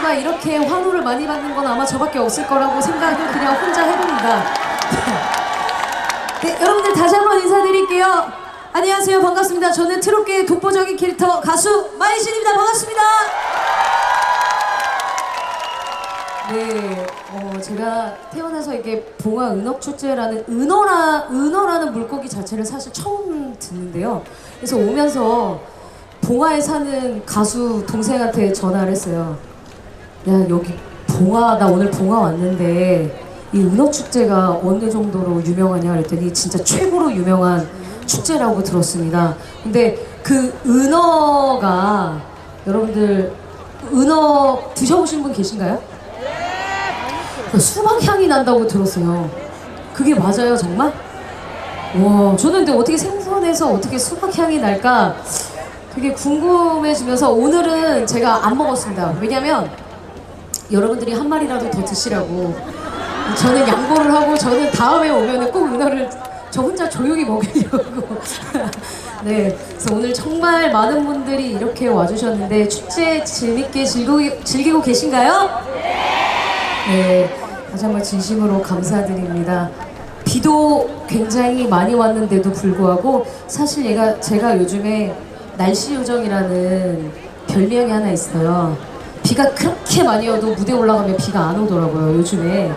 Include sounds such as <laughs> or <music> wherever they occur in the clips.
가수가 이렇게 환호를 많이 받는 건 아마 저밖에 없을 거라고 생각을 그냥 혼자 해봅니다. 네, 여러분들 다시 한번 인사드릴게요. 안녕하세요. 반갑습니다. 저는 트롯계의 독보적인 캐릭터 가수 마이신입니다. 반갑습니다. 네, 어, 제가 태어나서 이게 봉화 은억 축제라는 은어라 은어라는 물고기 자체를 사실 처음 듣는데요. 그래서 오면서 봉화에 사는 가수 동생한테 전화를 했어요. 야 여기 봉화 나 오늘 봉화 왔는데 이 은어 축제가 어느 정도로 유명하냐 그랬더니 진짜 최고로 유명한 축제라고 들었습니다. 근데 그 은어가 여러분들 은어 드셔보신 분 계신가요? 그 수박 향이 난다고 들었어요. 그게 맞아요, 정말? 와, 저는 근데 어떻게 생선에서 어떻게 수박 향이 날까 되게 궁금해지면서 오늘은 제가 안 먹었습니다. 왜냐면 여러분들이 한 마리라도 더 드시라고. 저는 양보를 하고 저는 다음에 오면은 꼭 은어를 저 혼자 조용히 먹으려고. <laughs> 네. 그래서 오늘 정말 많은 분들이 이렇게 와주셨는데 축제 재밌게 즐기고, 즐기고 계신가요? 네. 다시 한번 진심으로 감사드립니다. 비도 굉장히 많이 왔는데도 불구하고 사실 얘가 제가 요즘에 날씨 요정이라는 별명이 하나 있어요 비가 그렇게 많이 와도 무대 올라가면 비가 안 오더라고요 요즘에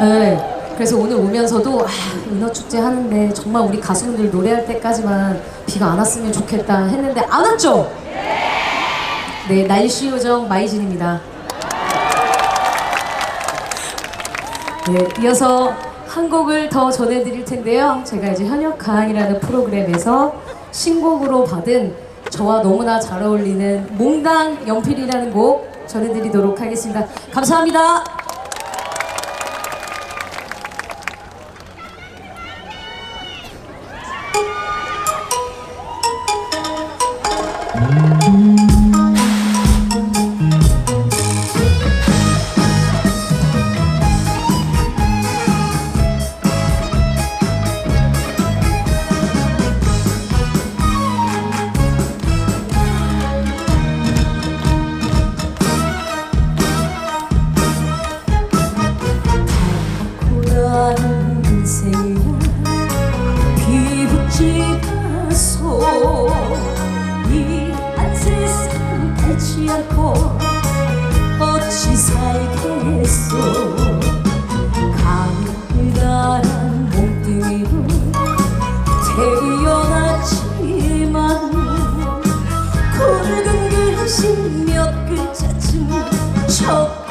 네. 그래서 오늘 오면서도 아, 은어 축제 하는데 정말 우리 가수분들 노래할 때까지만 비가 안 왔으면 좋겠다 했는데 안 왔죠? 네, 날씨 요정 마이진입니다. 네, 이어서 한 곡을 더 전해드릴 텐데요. 제가 이제 현역가이라는 프로그램에서 신곡으로 받은 저와 너무나 잘 어울리는 몽당 연필이라는 곡 전해드리도록 하겠습니다. 감사합니다. 글씨 몇 글자쯤 적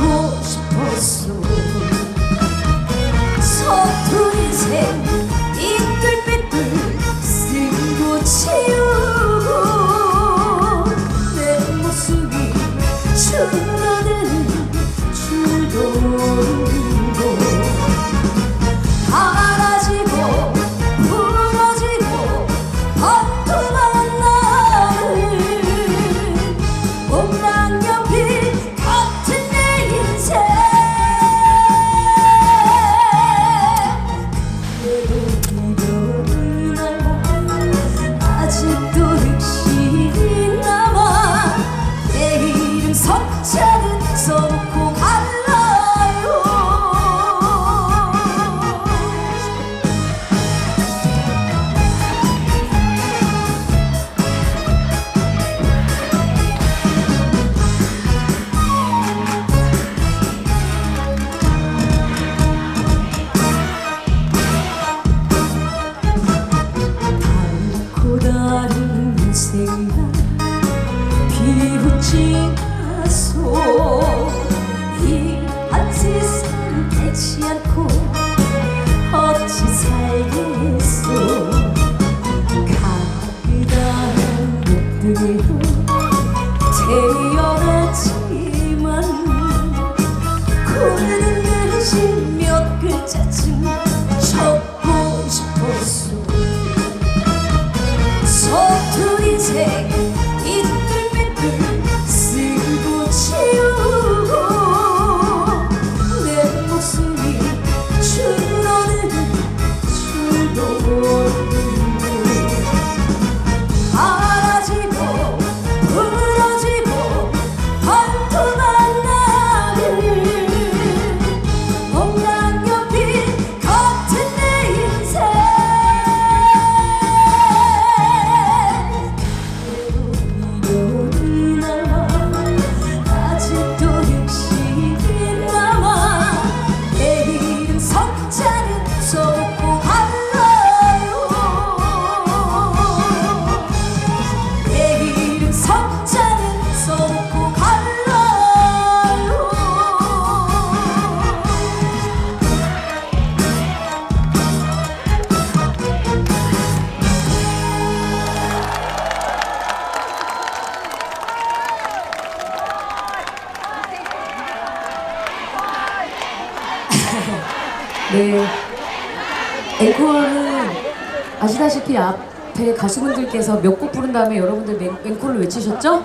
아시다시피 앞에 가수분들께서 몇 곡 부른 다음에 여러분들 맹- 앵콜을 외치셨죠?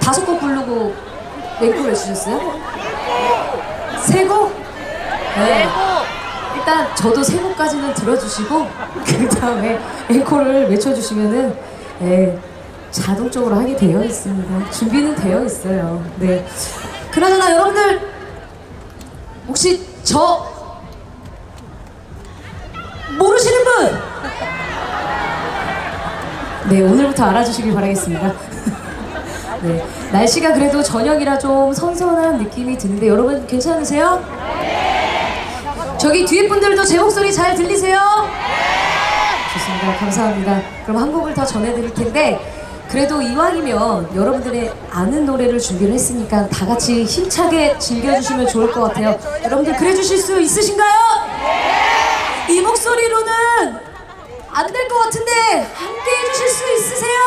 다섯 곡 부르고 앵콜 외치셨어요? 세 곡? 네. 일단 저도 세 곡까지는 들어주시고 <laughs> 그 다음에 앵콜을 외쳐주시면은 네, 자동적으로 하게 되어 있습니다. 준비는 되어 있어요. 네. 그나저나 여러분들 혹시 저 모르시는 분? 네, 오늘부터 알아주시길 바라겠습니다. <laughs> 네, 날씨가 그래도 저녁이라 좀 선선한 느낌이 드는데 여러분 괜찮으세요? 저기 뒤에 분들도 제 목소리 잘 들리세요? 좋습니다. 감사합니다. 그럼 한 곡을 더 전해드릴 텐데 그래도 이왕이면 여러분들의 아는 노래를 준비를 했으니까 다 같이 힘차게 즐겨주시면 좋을 것 같아요. 여러분들 그래 주실 수 있으신가요? 안 될 것 같은데 함께 해주실 수 있으세요?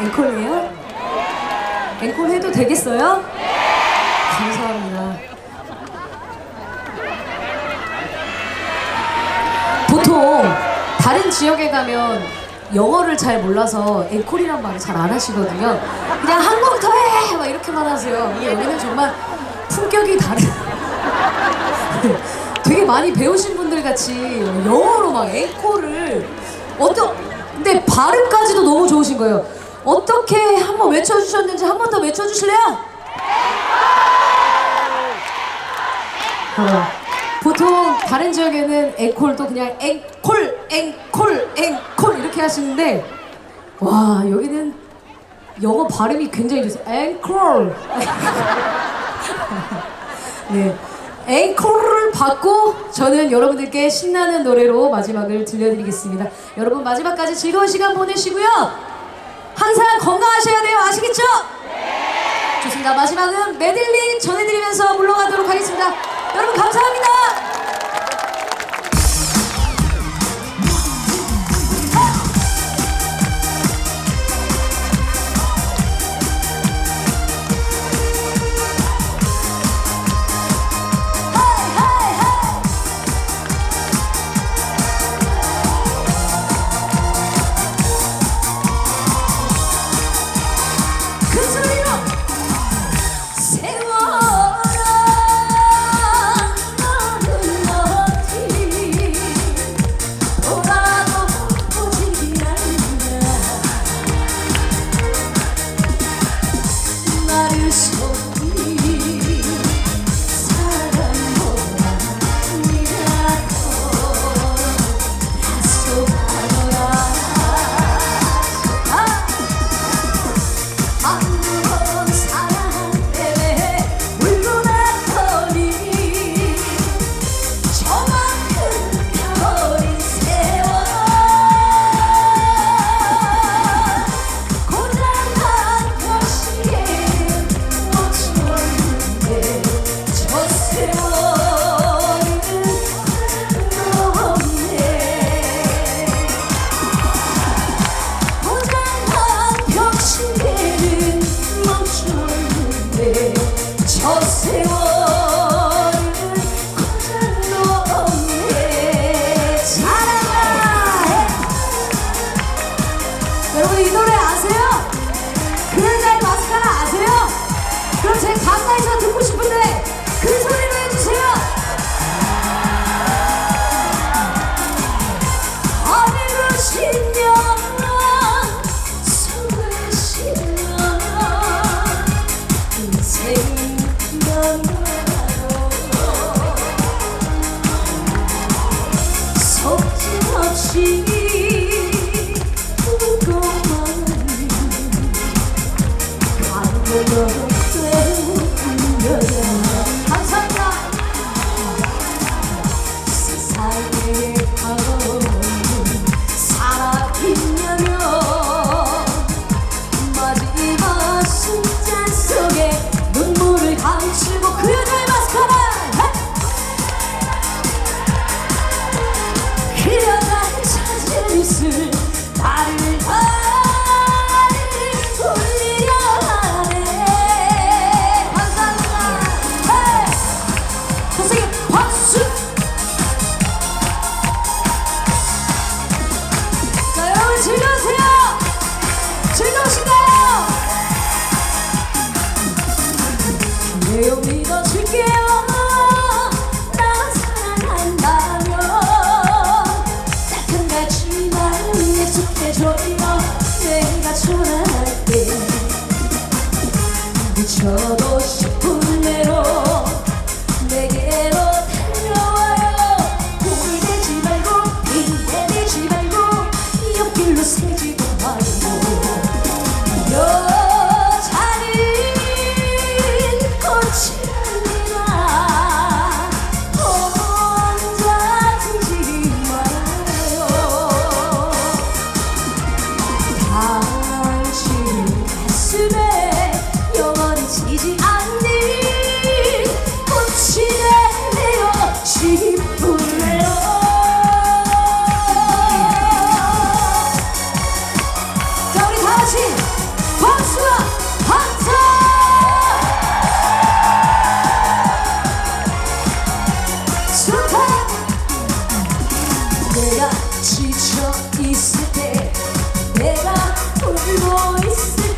앵콜이에요? 앵콜 해도 되겠어요? 감사합니다. 보통 다른 지역에 가면 영어를 잘 몰라서 앵콜이란 말을 잘 안 하시거든요. 그냥 한국 더 해! 막 이렇게만 하세요. 여기는 정말 품격이 다른. <laughs> 되게 많이 배우신 분들 같이 영어로 막 앵콜을 어떤 근데 발음까지도 너무 좋으신 거예요. 어떻게 한번 외쳐주셨는지 한 번 더 외쳐주실래요? 어, 보통 다른 지역에는 앵콜도 그냥 앵콜, 앵콜, 앵콜 이렇게 하시는데 와 여기는 영어 발음이 굉장히 좋으세요. 앵콜. <laughs> 네. 앵콜을 받고 저는 여러분들께 신나는 노래로 마지막을 들려드리겠습니다. 여러분 마지막까지 즐거운 시간 보내시고요. 항상 건강하셔야 돼요. 아시겠죠? 좋습니다. 마지막은 메들리 전해드리면서 물러가도록 하겠습니다. 여러분 감사합니다. 父を見せて手が海をて。